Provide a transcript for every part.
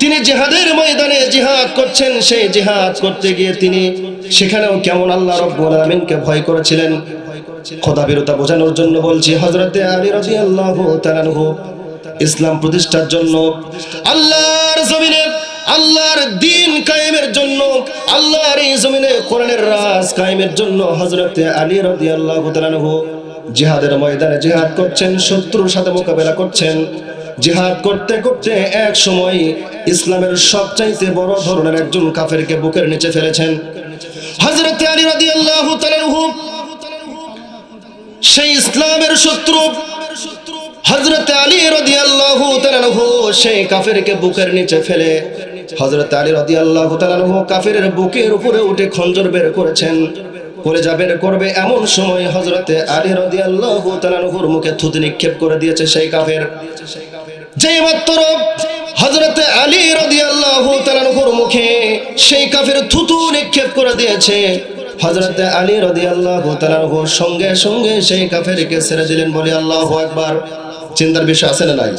তিনি জিহাদের ময়দানে জিহাদ করছেন, সেই জিহাদ করতে গিয়ে তিনি সেখানেও কেমন আল্লাহ রব্বুল আলামিনকে ভয় করেছিলেন। খোদা বিরতা বোঝানোর জন্য বলছি, হযরতে আলী রাদিয়াল্লাহু তাআলাহু ইসলাম প্রতিষ্ঠার জন্য, আল্লাহর জমিনে, আল্লাহর দিন কায়েমের জন্য, আল্লাহর এই জমিনে কোরআনের রাজ কায়েমের জন্য হযরতে আলী রাদিয়াল্লাহু তাআলাহু জিহাদের ময়দানে জিহাদ করছেন, শত্রুর সাথে মোকাবেলা করছেন। জিহাদ করতে করতে এক সময় ইসলামের সবচাইতে বড় ধরনের একজন কাফেরকে বুকের নিচে ফেলেছেন। হযরত আলী রাদিয়াল্লাহু তাআলাহু সেই ইসলামের শত্রু হযরত আলী রাদিয়াল্লাহু তাআলাহু সেই কাফেরকে বুকের নিচে ফেলে। হযরত আলী রাদিয়াল্লাহু তাআলাহু কাফেরের বুকের উপরে উঠে খঞ্জর বের করেছেন। কলেজা বের করবে এমন সময় হজরতে আলী রাদিয়াল্লাহু তাআলাহুর মুখে থুতু নিক্ষেপ করে দিয়েছে সেই কাফের। যেই মাত্র হযরতে আলী রাদিয়াল্লাহু তাআলাহুর মুখে সেই কাফের থুতু নিক্ষেপ করে দিয়েছে, হযরতে আলী রাদিয়াল্লাহু তাআলাহু সঙ্গে সঙ্গে সেই কাফেরকে ছেড়ে দিলেন বলে আল্লাহু একবার চিন্তার বিষয় আছে না নাই?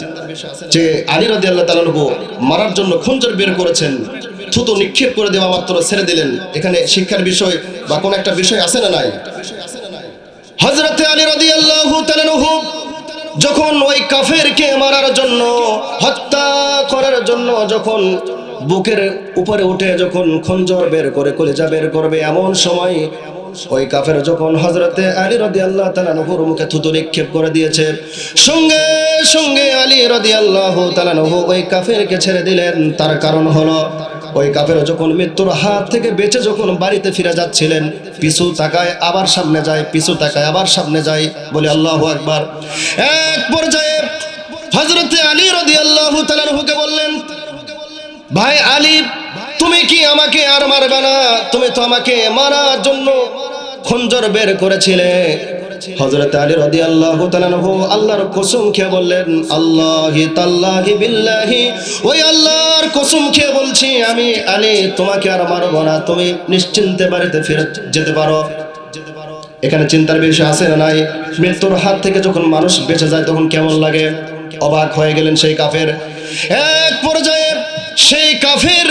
যে আলী রাদিয়াল্লাহু তাআলাহু মারার জন্য খঞ্জর বের করেছেন থুতু নিক্ষেপ করে দেওয়া মাত্র ছেড়ে দিলেন। এখানে শিক্ষার বিষয় বা কোন একটা বিষয় আছে না নাই? হযরতে আলী রাদিয়াল্লাহু তাআলাহু যখন ওই কাফেরকে মারার জন্য, হত্যা করার জন্য যখন বুকের উপরে উঠে যখন খঞ্জর বের করে, কলেজা বের করবে এমন সময়, ওই কাফের যখন হজরতে আলী রদি আল্লাহ তালানহুর মুখে থুতু নিক্ষেপ করে দিয়েছে, সঙ্গে সঙ্গে আলী রদি আল্লাহ তালানহু ওই কাফেরকে ছেড়ে দিলেন। তার কারণ হলো ওই কাফের যখন মৃত্যুর হাত থেকে বেঁচে যখন বাড়িতে ফিরে যাচ্ছিলেন, পিছু তাকায়, আবার সামনে যায়, পিছু তাকায়, আবার সামনে যায়, বলে আল্লাহ একবার এক পর্যায়ে হজরতে আলী রদি আল্লাহ তালানহুকে বললেন, ভাই আলী, তুমি কি আমাকে আর মারবে না? তুমি তো আমাকে মারার জন্য খঞ্জর বের করেছিলে। হযরত আলী রাদিয়াল্লাহু তাআলা আল্লাহর কসম খেয়ে বললেন, আল্লাহি তাল্লাহি বিল্লাহি, ওই আল্লাহর কসম খেয়ে বলছি আমি, আলী তোমাকে আর মারবো না, তুমি নিশ্চিন্তে বাড়িতে ফিরে যেতে পারো। এখানে চিন্তার বিষয় আছে না নাই? মৃত্যুর হাত থেকে যখন মানুষ বেঁচে যায় তখন কেমন লাগে? অবাক হয়ে গেলেন সেই কাফের। এক পর্যায়ে সেই কাফের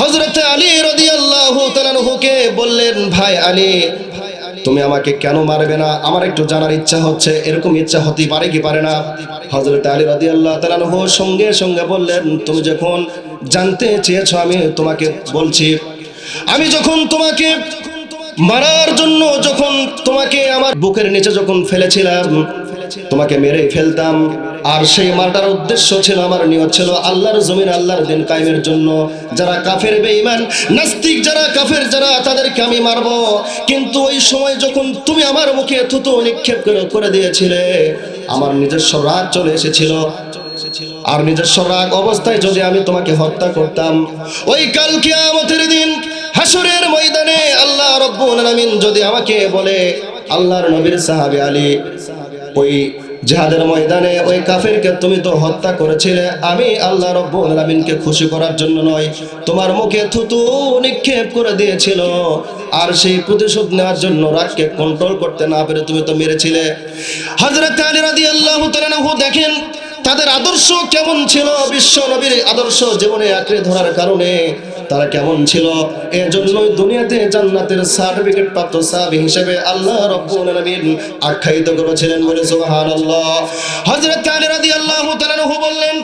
হজরতে আলী রাদিয়াল্লাহু তাআলাহুকে বললেন, ভাই আলী তুমি আমাকে কেন মারবে না? আমার একটু জানার ইচ্ছা হচ্ছে, এরকম ইচ্ছা হতে পারে কি পারে না? হজরত আলী রদি আল্লাহ তালানহ সঙ্গে সঙ্গে বললেন, তুমি যখন জানতে চেয়েছ, আমি তোমাকে বলছি, আমি যখন তোমাকে মারার জন্য যখন তোমাকে আমার বুকের নিচে যখন ফেলেছিলাম তোমাকে মেরে ফেলতাম। আর সেই মারটার উদ্দেশ্য ছিল আমার নিয়ত ছিল আল্লাহর জমির আল্লাহর দিন কায়েমের জন্য। যারা কাফের বেঈমান, নাস্তিক যারা কাফের, যারা তাদেরকে আমি মারবো। কিন্তু ওই সময় যখন তুমি আমার মুখে থুতু নিক্ষেপ করে দিয়েছিলে, আমার নিজস্ব রাগ চলে এসেছিল। আর নিজস্ব রাগ অবস্থায় যদি আমি তোমাকে হত্যা করতাম, ওই কাল কিয়ামতের দিন হাসুরের ময়দানে আল্লাহ রব্বুল আলামিন যদি আমাকে বলে, আল্লাহর নবীর সাহাবী আলী ওই জিহাদের ময়দানে ওই কাফেরকে তুমি তো হত্যা করেছিলে। আমি আল্লাহ রব্বুল আলামিনকে খুশি করার জন্য নয়, তোমার মুখে থুতু নিক্ষেপ করে দিয়েছিল। আর সেই প্রতিশোধ নেওয়ার জন্য রাগকে কন্ট্রোল করতে না পেরে তুমি তো মেরেছিলে। হযরত আলী রাদিয়াল্লাহু তাআলা দেখেন, তাদের আদর্শ কেমন ছিল? বিশ্ব নবীর আদর্শ জীবনে আঁকড়ে ধরার কারণে তারা কেমন ছিল? এজন্যই দুনিয়াতে জান্নাতের সার্টিফিকেট প্রাপ্ত সাহাবী হিসেবে আল্লাহ রাব্বুল আলামিন আখ্যায়িত করেছিলেন বলে সুবহানাল্লাহ। হযরত আলী রাদিয়াল্লাহু তাআলা বললেন,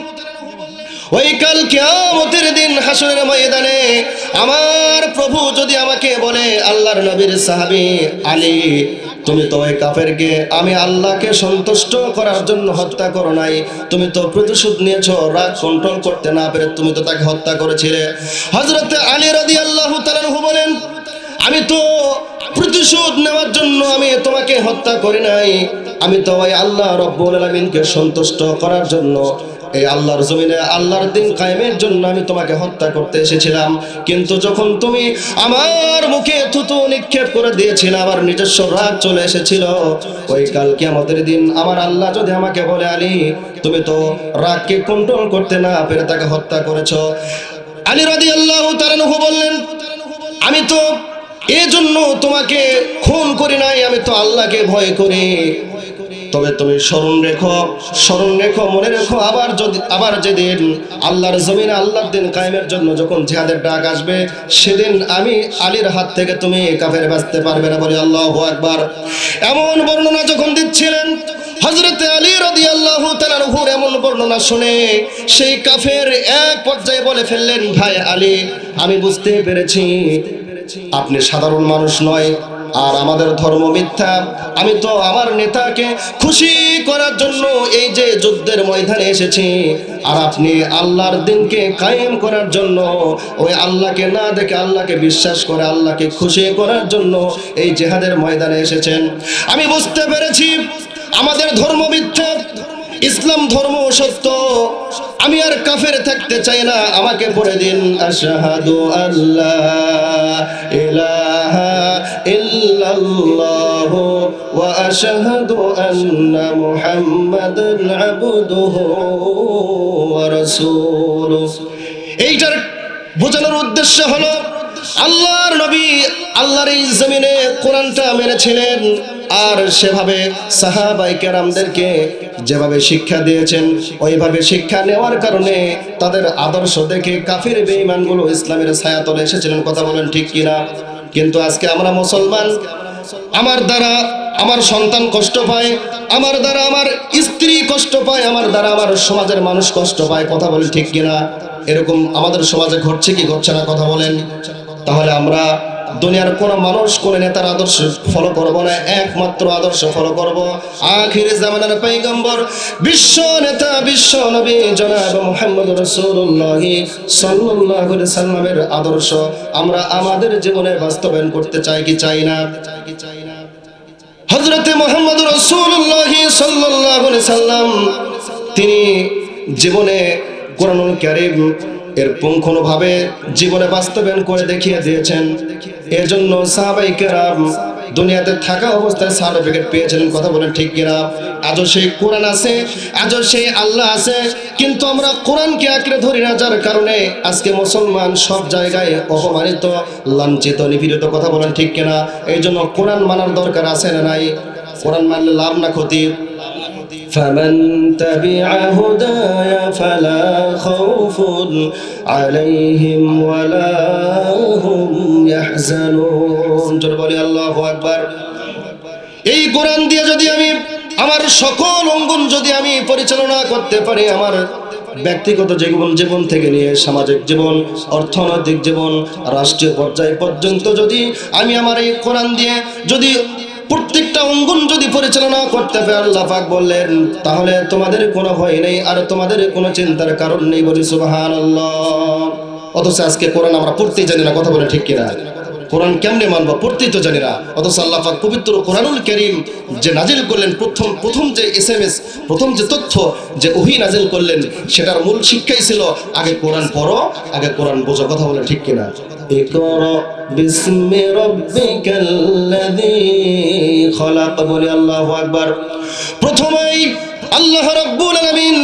ওই কাল কিয়ামতের দিন হাসরের ময়দানে আমার প্রভু যদি আমাকে বলে আল্লাহর নবীর সাহাবী আলী তুমি তো ওই কাফেরকে আমি আল্লাহকে সন্তুষ্ট করার জন্য হত্যা করো নাই। তুমি তো প্রতিশোধ নিয়েছো, রাগ কন্ট্রোল করতে না পেরে তুমি তো তাকে হত্যা করেছিলে। হযরত আলী রাদিয়াল্লাহু তাআলা বলেন, আমি তো প্রতিশোধ নেওয়ার জন্য আমি তোমাকে হত্যা করি নাই। আমি তো ওই আল্লাহ রব্বুল আলামিনকে সন্তুষ্ট করার জন্য এই আল্লাহর জমিনে আল্লাহর দিন কায়েমের জন্য আমি তোমাকে হত্যা করতে এসেছিলাম। কিন্তু যখন তুমি আমার মুখে থুতু নিক্ষেপ করে দিয়েছিলে, আমার নিজস্ব রাগ চলে এসেছিল। ওই কালকে আমাদের দিন আমার আল্লাহ যদি আমাকে বলে, আলী, তুমি তো রাগকে কন্ট্রোল করতে না পেরে তাকে হত্যা করেছ। আলী রাদি আল্লাহ তারানুহু বললেন, আমি তো এজন্য তোমাকে খুন করি নাই, আমি তো আল্লাহকে ভয় করি। তবে তুমি স্মরণ রেখো স্মরণ রেখো, মনে রেখো, আবার যদি, আবার যেদিন আল্লাহর জমিনে আল্লাহর দিন কায়েমের জন্য যখন জিহাদের ডাক আসবে, সেদিন আমি আলীর হাত থেকে তুমি কাফের বাঁচতে পারবে না বলে আল্লাহ একবার এমন বর্ণনা যখন দিচ্ছিলেন হজরত আলী রাদিয়াল্লাহু তাআলার এমন বর্ণনা শুনে সেই কাফের এক পর্যায়ে বলে ফেললেন, ভাই আলী, আমি বুঝতে পেরেছি, আপনি সাধারণ মানুষ নয় আর আমাদের ধর্ম মিথ্যা। আমি তো আমার নেতাকে খুশি করার জন্য এই যে যুদ্ধের ময়দানে এসেছি। আর আপনি আল্লাহর দিনকে কায়েম করার জন্য, ওই আল্লাহকে না দেখে আল্লাহকে বিশ্বাস করে আল্লাহকে খুশি করার জন্য এই জেহাদের ময়দানে এসেছেন। আমি বুঝতে পেরেছি আমাদের ধর্ম মিথ্যা, ইসলাম ধর্ম সত্য। আমি আর কাফের থাকতে চাই না। আমাকে পড়ে দিন, আশহাদু আল্লাহ ইলাহা ওয়া আশহাদু আন্না মুহাম্মাদান আবদুহু ওয়া রাসূলুহু এইটার বোঝানোর উদ্দেশ্য হলো, আল্লাহর নবী আল্লাহর এই জমিনে কোরআনটা মেনেছিলেন আর সেভাবে সাহাবাই কেরামদেরকে যেভাবে শিক্ষা দিয়েছেন, ওইভাবে শিক্ষা নেওয়ার কারণে তাদের আদর্শ দেখে কাফির বেঈমানগুলো ইসলামের ছায়াতলে এসেছিলেন। কথা বলেন ঠিক কিনা? কিন্তু আজকে আমরা মুসলমান, আমার দ্বারা আমার সন্তান কষ্ট পায়, আমার দ্বারা আমার স্ত্রী কষ্ট পায়, আমার দ্বারা আমার সমাজের মানুষ কষ্ট পায়, কথা বলে ঠিক কিনা? এরকম আমাদের সমাজে ঘটছে কি, ঘটছে না, কথা বলেন। তাহলে আমরা দুনিয়ার কোন মানুষ, কোন নেতার আদর্শ ফলো করব না, একমাত্র আদর্শ ফলো করব। আখির জামানার পৈগম্বর বিশ্ব নেতা, বিশ্ব নবী জনাব মুহাম্মদ রাসূলুল্লাহ সাল্লাল্লাহু আলাইহি সাল্লামের আদর্শ। আমরা আমাদের জীবনে বাস্তবায়ন করতে চাই কি চাই না? হযরতে মুহাম্মদ রাসূলুল্লাহ সাল্লাল্লাহু আলাইহি সাল্লাম, তিনি জীবনে কোরআনুল কারীম এর পুঙ্খানুভাবে জীবনে বাস্তবায়ন করে দেখিয়ে দিয়েছেন। এর জন্য সাহাবাই কেরাম দুনিয়াতে থাকা অবস্থায় সার্টিফিকেট পেয়েছিলেন, কথা বলেন ঠিক কিনা? আজও সেই কোরআন আছে, আজও সেই আল্লাহ আছে, কিন্তু আমরা কোরআনকে আঁকড়ে ধরি না, যার কারণে আজকে মুসলমান সব জায়গায় অপমানিত, লাঞ্ছিত, নিপীড়িত, কথা বলেন ঠিক কিনা? এই জন্য কোরআন মানার দরকার আছে না নাই? কোরআন মানলে লাভ না ক্ষতি। فمن تبع هداي فلا خوف عليهم ولا هم يحزنون জোরে বলি আল্লাহু আকবার এই কোরআন দিয়ে যদি আমি আমার সকল অঙ্গন যদি আমি পরিচালনা করতে পারি আমার ব্যক্তিগত জীবন জীবন থেকে নিয়ে সামাজিক জীবন অর্থনৈতিক জীবন রাষ্ট্রীয় পর্যায় পর্যন্ত যদি আমি আমার এই কোরআন দিয়ে যদি প্রত্যেকটা অঙ্গন যদি পরিচালনা করতে পারে, আল্লাহ পাক বললেন, তাহলে তোমাদের কোনো ভয় নেই আর তোমাদের কোনো চিন্তার কারণ নেই বলি সুবাহান অথচ আজকে কোরআন আমরা পড়তেই জানি না, কথা বলে ঠিক কিনা? কোরআন কেমনে মানবো? পড়তেই তো জানি না। অথচ আল্লাহ পাক পবিত্র কোরআনুল করিম যে নাজিল করলেন, প্রথম প্রথম যে এস এম এস প্রথম যে তথ্য যে ওহি নাজিল করলেন, সেটার মূল শিক্ষাই ছিল, আগে কোরআন পড়ো, আগে কোরআন বোঝো, কথা বলে ঠিক কিনা? اقرأ باسم ربك الذي خلق বলে আল্লাহু আকবার প্রথমেই আল্লাহ রাব্বুল আলামিন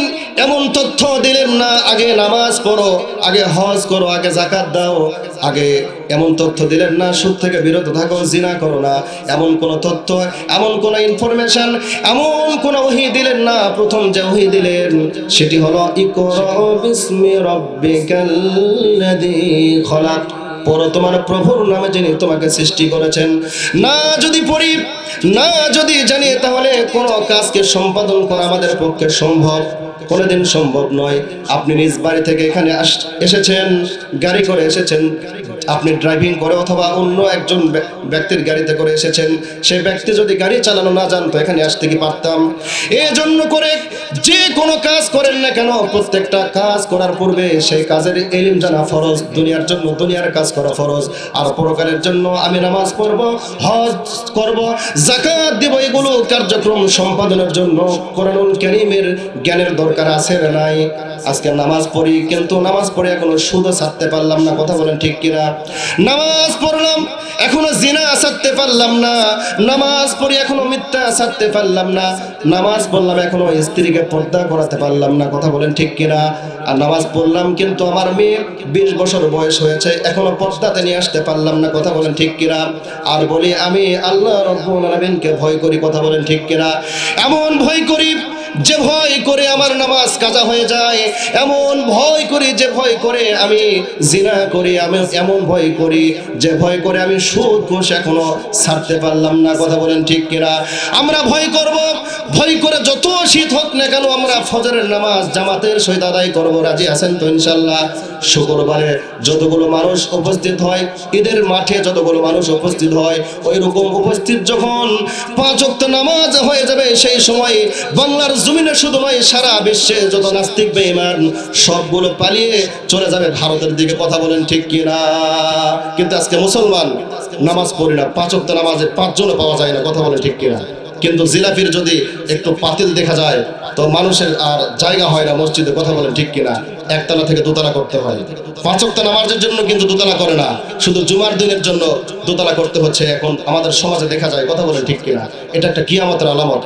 এমন তথ্য দিলেন না আগে নামাজ পড়ো আগে হজ করো আগে জাকাত দাও আগে এমন তথ্য দিলেন না সুদ থেকে বিরত থাকো জিনা করো না এমন কোন তথ্য এমন কোন ইনফরমেশন এমন কোন ওহি দিলেন না প্রথম যে ওহি দিলেন সেটি হলো ইকরা বিসমি রাব্বিকাল্লাযী খলাক পড়ো তোমার প্রভুর নামে যিনি তোমাকে সৃষ্টি করেছেন, না যদি পড়ি, না যদি জানি, তাহলে কোনো কাজকে সম্পাদন করা আমাদের পক্ষে সম্ভব, কোনোদিন সম্ভব নয়। আপনি নিজ বাড়ি থেকে এখানে এসেছেন, গাড়ি করে এসেছেন, আপনি ড্রাইভিং করে অথবা অন্য একজন ব্য- ব্যক্তির গাড়িতে করে এসেছেন সেই ব্যক্তি যদি গাড়ি চালানো না জানতো, এখানে আসতে কি পারতাম? এই জন্য করে যে কোনো প্রত্যেকটা কাজ করার পূর্বে সেই কাজের এলিম জানা ফরজ? দুনিয়ার জন্য দুনিয়ার কাজ করা ফরজ। আর পরকালের জন্য আমি নামাজ পড়ব, হজ করব জাকাত দেব, এগুলো কার্যক্রম সম্পাদনের জন্য কোরআনুল কারীমের জ্ঞানের দরকার আছে নাই? আজকে নামাজ পড়ি, কিন্তু নামাজ পড়ে এখনও সুদও ছাড়তে পারলাম না, কথা বলেন ঠিক কিনা? নামাজ পড়লাম এখনও জিনা ছাড়তে পারলাম না, নামাজ পড়ি এখনও মিথ্যা ছাড়তে পারলাম না, নামাজ পড়লাম এখনও স্ত্রীকে পর্দা করাতে পারলাম না, কথা বলেন ঠিক কিনা? আর নামাজ পড়লাম কিন্তু আমার মেয়ে বিশ বছর বয়স হয়েছে, এখনও পর্দাতে নিয়ে আসতে পারলাম না, কথা বলেন ঠিক কিনা? আর বলি আমি আল্লাহ রব্বুল আলামিনকে ভয় করি, কথা বলেন ঠিক কিনা? এমন ভয় করি যে ভয় করে আমার নামাজ কাজা হয়ে যায়, এমন ভয় করি যে ভয় করে আমি জিনা করি, আমি এমন ভয় করি যে ভয় করে আমি সুদ ঘুষ এখনও ছাড়তে পারলাম না। কথা বলেন ঠিক কিনা? আমরা ভয় করব, ভয় করে যত শীত হোক না কেন আমরা ফজরের নামাজ জামাতের সহিত আদায় করব। রাজি আছেন তো ইনশাল্লাহ শুক্রবারে যতগুলো মানুষ উপস্থিত হয়, ঈদের মাঠে যতগুলো মানুষ উপস্থিত হয় ওই রকম উপস্থিত যখন পাঁচ নামাজ হয়ে যাবে, সেই সময় বাংলার জমিনে শুধু নয় সারা বিশ্বে যত নাস্তিক, বেঈমান, সবগুলো পালিয়ে চলে যাবে ভারতের দিকে। কথা বলেন ঠিক কিনা? কিন্তু আজকে মুসলমান নামাজ পড়ি না, পাঁচ ওয়াক্ত নামাজে পাঁচজনও পাওয়া যায় না, কথা বলেন ঠিক কিনা? কিন্তু জিলাপির যদি একটু পাতিল দেখা যায়, তো মানুষের আর জায়গা হয় না মসজিদে, কথা বলেন ঠিক কিনা? একতলা থেকে দোতলা করতে হয়। পাঁচ পাঁচকটা নামাজের জন্য কিন্তু দোতলা করে না, শুধু জুমার দিনের জন্য দোতলা করতে হচ্ছে। এখন আমাদের সমাজে দেখা যায়, কথা বলেন ঠিক কিনা? এটা একটা কিয়ামতের আলামত।